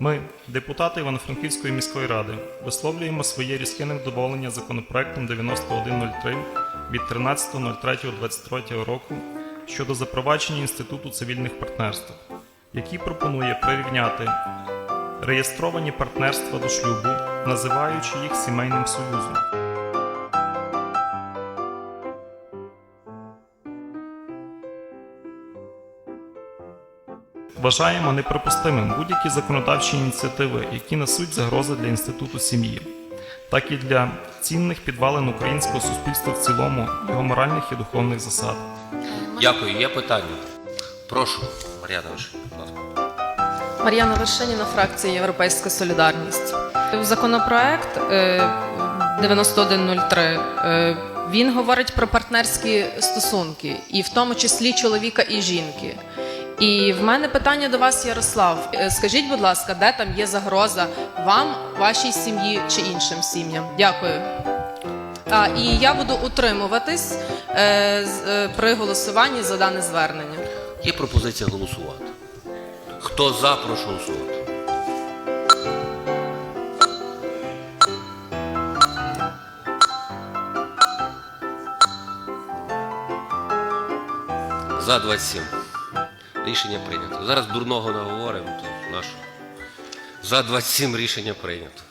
Ми, депутати Івано-Франківської міської ради, висловлюємо своє різке невдоволення законопроектом 9103 від 13.03.23 року щодо запровадження інституту цивільних партнерств, який пропонує прирівняти реєстровані партнерства до шлюбу, називаючи їх сімейним союзом. Вважаємо неприпустимим будь-які законодавчі ініціативи, які несуть загрози для інституту сім'ї, так і для цінних підвалин українського суспільства в цілому, його моральних і духовних засад. Дякую. Є питання? Прошу, Мар'яна Вишень, будь ласка. Мар'яна Вершиніна, фракція Європейська Солідарність. Законопроект е, 9103 е, він говорить про партнерські стосунки, і в тому числі чоловіка і жінки. І в мене питання до вас, Ярослав. Е, Скажіть, будь ласка, де там є загроза вам, вашій сім'ї чи іншим сім'ям? Дякую. А, і я буду утримуватись е, е, при голосуванні за дане звернення. Є пропозиція голосувати. Хто за, прошу голосувати. За 27. Рішення прийнято. Зараз дурного наговоримо, то нашу. За 27 рішення прийнято.